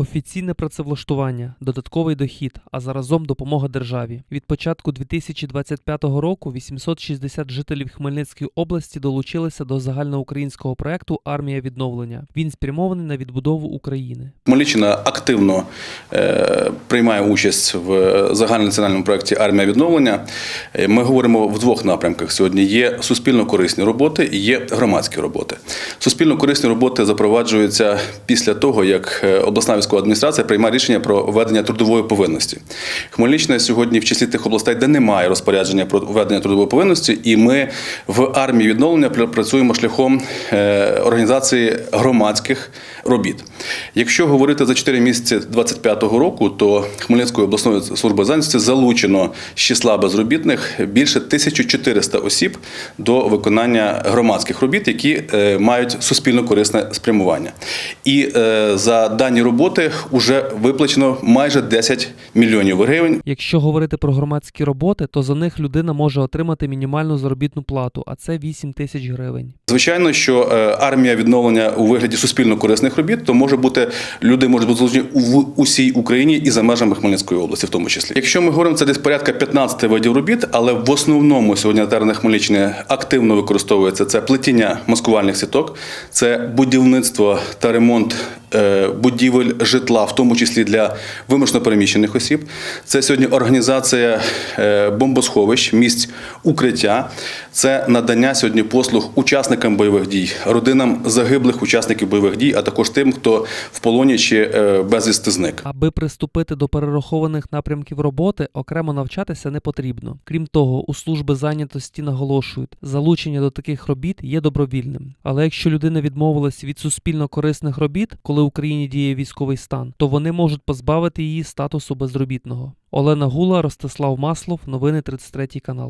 Офіційне працевлаштування, додатковий дохід, а заразом допомога державі. Від початку 2025 року 860 жителів Хмельницької області долучилися до загальноукраїнського проекту Армія відновлення. Він спрямований на відбудову України. Хмельниччина активно е, приймає участь в загальнонаціональному проєкті Армія відновлення. Е, Ми говоримо в двох напрямках сьогодні: є суспільно-корисні роботи і є громадські роботи. Суспільно-корисні роботи запроваджуються після того, як е, обласна військова адміністрація приймає рішення про введення трудової повинності. Хмельниччина сьогодні в числі тих областей, де немає розпорядження про введення трудової повинності, і ми в армії відновлення пр- працюємо шляхом е, організації громадських робіт. Якщо говорити за 4 місяці 2025 року, то Хмельницькою обласною службою зайнятості залучено з числа безробітних більше 1400 осіб до виконання громадських робіт, які е, мають суспільно корисне спрямування. І е, за дані роботи вже виплачено майже 10 мільйонів гривень. Якщо говорити про громадські роботи, то за них людина може отримати мінімальну заробітну плату, а це 8 тисяч гривень. Звичайно, що е, армія відновлення у вигляді суспільно корисних робіт, то може бути люди можуть бути залучені в усій Україні і за межами Хмельницької області, в тому числі. Якщо ми говоримо, це десь порядка 15 видів робіт, але в основному сьогодні на Хмельниччини активно використовується це плетіння маскувальних сіток, це будівництво та ремонт будівель житла, в тому числі для вимушено переміщених осіб. Це сьогодні організація е, бомбосховищ, місць укриття. Це надання сьогодні послуг учасникам бойових дій, родинам загиблих учасників бойових дій, а також тим, хто в полоні чи е, безвісти зник. Аби приступити до перерахованих напрямків роботи, окремо навчатися не потрібно. Крім того, у служби зайнятості наголошують, залучення до таких робіт є добровільним. Але якщо людина відмовилась від суспільно корисних робіт, коли в Україні діє військовий стан, то вони можуть позбавити її статусу безробітного. Олена Гула, Ростислав Маслов, новини 33 канал.